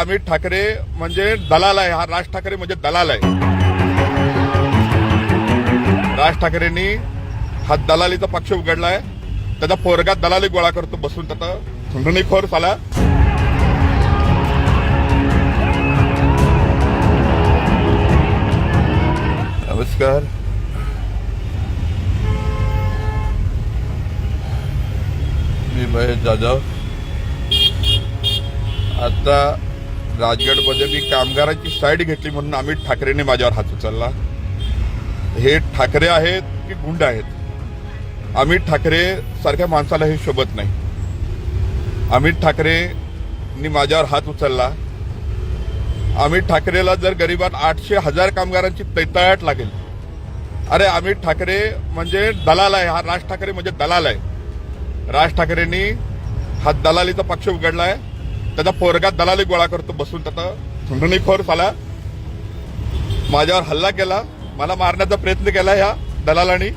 अमित ठाकरे म्हणजे दलाल आहे. हा राज ठाकरे म्हणजे दलाल आहे. राज ठाकरेंनी हा दलालीचा पक्ष उघडलाय. त्याचा पोरगा दलाली गोळा करतो बसून. त्याचा खंडणीखोर साला. नमस्कार. मी महेश जाधव. आता राजगडमध्ये मी कामगारांची साईड घेतली म्हणून अमित ठाकरेंनी माझ्यावर हात उचलला. हे ठाकरे आहेत की गुंड आहेत? अमित ठाकरे सारख्या माणसाला हे शोभत नाही. अमित ठाकरेंनी माझ्यावर हात उचलला. अमित ठाकरेला जर गरिबात आठशे हजार कामगारांची तैतळाट लागेल. अरे अमित ठाकरे म्हणजे दलाल आहे. हा राज ठाकरे म्हणजे दलाल आहे. राज ठाकरेंनी हा दलालीचा पक्ष उघडलाय. त्याचा पोरगा दलाली गोळा करतो बसून त्याचा खंडणीखोर साला माझ्यावर हल्ला केला. मला मारण्याचा प्रयत्न केला ह्या दलालानी.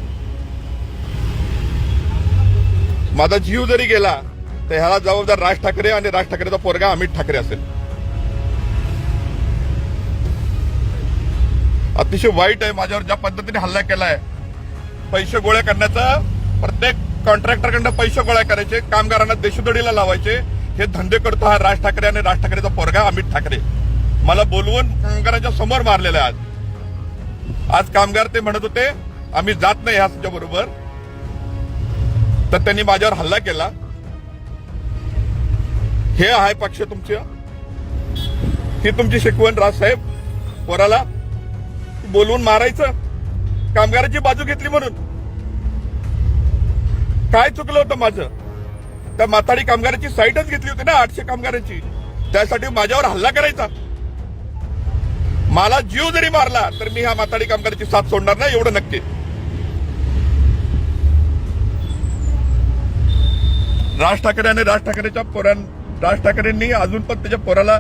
माझा जीव जरी गेला तर ह्याला जबाबदार राज ठाकरे आणि राज ठाकरेचा पोरगा अमित ठाकरे असेल. अतिशय वाईट आहे माझ्यावर ज्या पद्धतीने हल्ला केलाय. पैसे गोळा करण्याचा प्रत्येक कॉन्ट्रॅक्टरकडनं पैसे गोळा करायचे कामगारांना देशोदडीला लावायचे हे धंदे करतो हा राज ठाकरे आणि राज ठाकरेचा पोरगा अमित ठाकरे. मला बोलवून कामगारांच्या समोर मारलेलं आहे आज. आज कामगार ते म्हणत होते आम्ही जात नाही ह्याच्या बरोबर. तर त्यांनी माझ्यावर हल्ला केला. हे आहे पक्ष तुमचे. ही तुमची शिकवण राजसाहेब पोराला. बोलवून मारायचं. कामगाराची बाजू घेतली म्हणून. काय चुकलं होतं माझं? त्या माताडी कामगाराची साईटच घेतली होती ना आठशे कामगारांची. त्यासाठी माझ्यावर हल्ला करायचा. मला जीव जरी मारला तर मी ह्या माताडी कामगाराची साथ सोडणार नाही एवढं नक्की. राज ठाकरे आणि राज ठाकरेच्या पोरां राज ठाकरेंनी अजून पण त्याच्या पोराला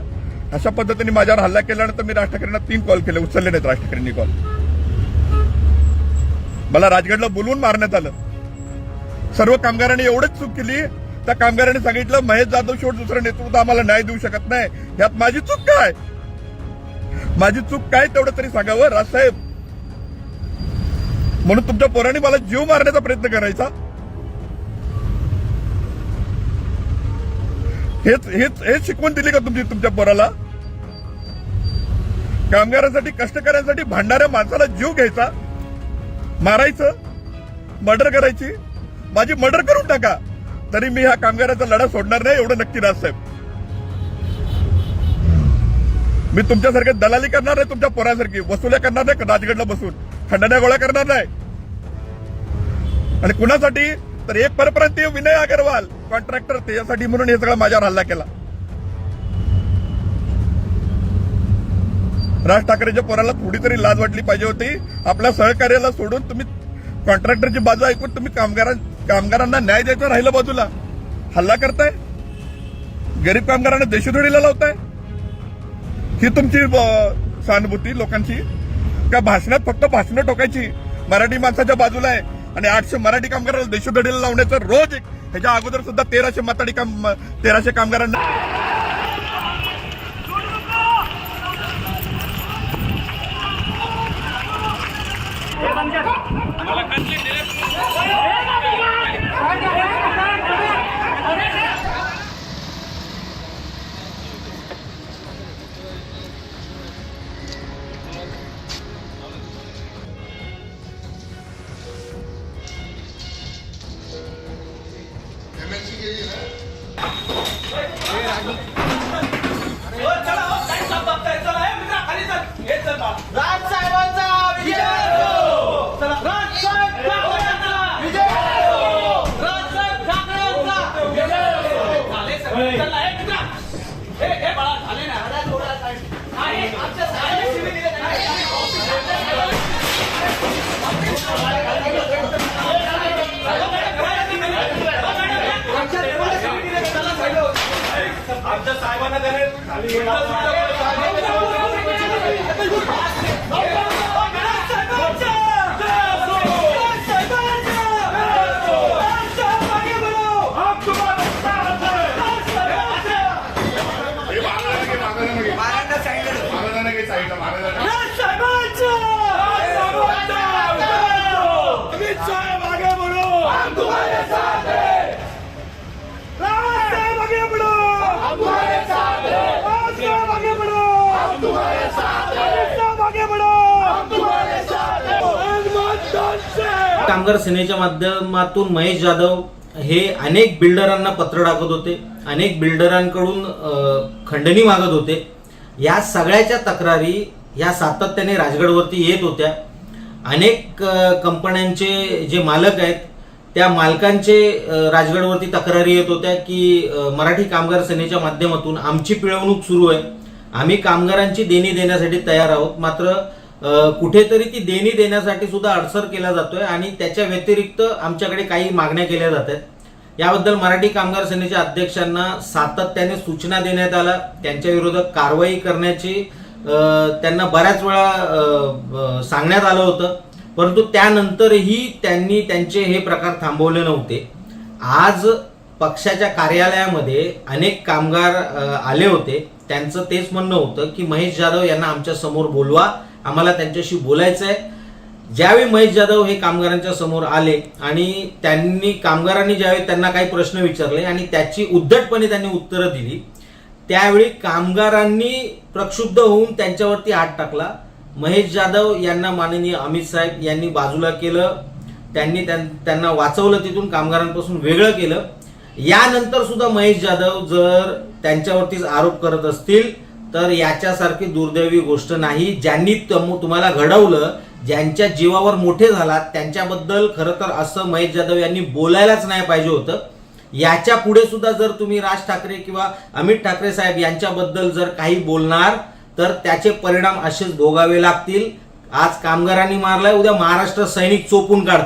अशा पद्धतीने माझ्यावर हल्ला केल्यानंतर मी राज ठाकरेंना तीन कॉल केले उचलले नाहीत राज ठाकरेंनी कॉल मला राजगडला बोलवून मारण्यात आलं. सर्व कामगारांनी एवढंच चूक केली त्या कामगारांनी सांगितलं महेश जाधव शेवट दुसरं नेतृत्व आम्हाला न्याय देऊ शकत नाही. यात माझी चूक काय? माझी चूक काय तेवढं तरी सांगावं? राजसाहेब म्हणून तुमच्या पोरांनी मला जीव मारण्याचा प्रयत्न करायचा. हेच हेच हेच शिकवण दिली का तुमची तुमच्या पोराला? कामगारांसाठी कष्टकऱ्यांसाठी भांडणाऱ्या माणसाला जीव घ्यायचा मारायचं मर्डर करायची. माझी मर्डर करून टाका. तरी मी ह्या कामगाराचा लढा सोडणार नाही एवढं नक्की राजसाहेब मी तुमच्यासारखे दलाली करणार नाही तुमच्या पोरासारखी. वसुल्या करणार नाही राजगडला बसून. खंडण्या गोळ्या करणार नाही. आणि कुणासाठी? तर एक परप्रांतीय विनय अगरवाल कॉन्ट्रॅक्टर त्याच्यासाठी म्हणून हे सगळं माझ्यावर हल्ला केला. राज ठाकरेच्या पोराला थोडी तरी लाज वाटली पाहिजे होती. आपल्या सहकार्याला सोडून तुम्ही कॉन्ट्रॅक्टरची बाजू ऐकून तुम्ही कामगारां कामगारांना न्याय द्यायचा राहिलं बाजूला. हल्ला करताय? गरीब कामगारांना देशोधडीला लावताय? ही तुमची सहानुभूती लोकांची? का भाषणात फक्त भाषणं टोकायची मराठी माणसाच्या बाजूला आहे आणि आठशे मराठी कामगारांना देशोधडीला लावण्याचं रोज एक ह्याच्या अगोदर सुद्धा तेराशे माताडी काम तेराशे कामगारांना राजसाहेबांचा आमच्या साहेबांना कामगार सेनेच्या माध्यमातून महेश जाधव हे अनेक बिल्डरांना पत्र टाकत होते अनेक बिल्डरांकडून खंडणी मागत होते. या सगळ्याच्या तक्रारी या सातत्याने राजगडवरती येत होत्या. अनेक कंपन्यांचे जे मालक आहेत त्या मालकांचे राजगडवरती तक्रारी येत होत्या की मराठी कामगार सेनेच्या माध्यमातून आमची पिळवणूक सुरू आहे. आम्ही कामगारांची देणी देण्यासाठी तयार आहोत. मात्र कुठेतरी ती देणी देण्यासाठी सुद्धा अडसर केला जातोय आणि त्याच्या व्यतिरिक्त आमच्याकडे काही मागण्या केल्या जात आहेत. याबद्दल मराठी कामगार सेनेच्या अध्यक्षांना सातत्याने सूचना देण्यात आल्या. त्यांच्या विरोधात कारवाई करण्याची त्यांना बऱ्याच वेळा सांगण्यात आलं होतं. परंतु त्यानंतरही त्यांनी त्यांचे हे प्रकार थांबवले नव्हते. आज पक्षाच्या कार्यालयामध्ये अनेक कामगार आले होते. त्यांचं तेच म्हणणं होतं की महेश जाधव यांना आमच्यासमोर बोलवा. आम्हाला त्यांच्याशी बोलायचं आहे ज्यावेळी महेश जाधव हे कामगारांच्या समोर आले आणि त्यांनी कामगारांनी ज्यावेळी त्यांना काही प्रश्न विचारले आणि त्याची उद्धटपणे त्यांनी उत्तरं दिली त्यावेळी कामगारांनी प्रक्षुब्ध होऊन त्यांच्यावरती हात टाकला. महेश जाधव यांना माननीय अमित साहेब यांनी बाजूला केलं. त्यांनी त्यां- त्यांना वाचवलं तिथून कामगारांपासून वेगळं केलं. यानंतर सुद्धा महेश जाधव जर त्यांच्यावरतीच आरोप करत असतील तर याच्यासारखी दुर्दैवी गोष्ट नाही. ज्यांनी तुम्हाला घडवलं ज्यांच्या जीवावर मोठे झालात त्यांच्याबद्दल खरं तर असं महेश जाधव यांनी बोलायलाच नाही पाहिजे होतं. याच्यापुढे सुद्धा जर तुम्ही राज ठाकरे किंवा अमित ठाकरे साहेब यांच्याबद्दल जर काही बोलणार तर त्याचे परिणाम असेच भोगावे लागतील. आज कामगारांनी मारलाय उद्या महाराष्ट्र सैनिक चोपून काढतील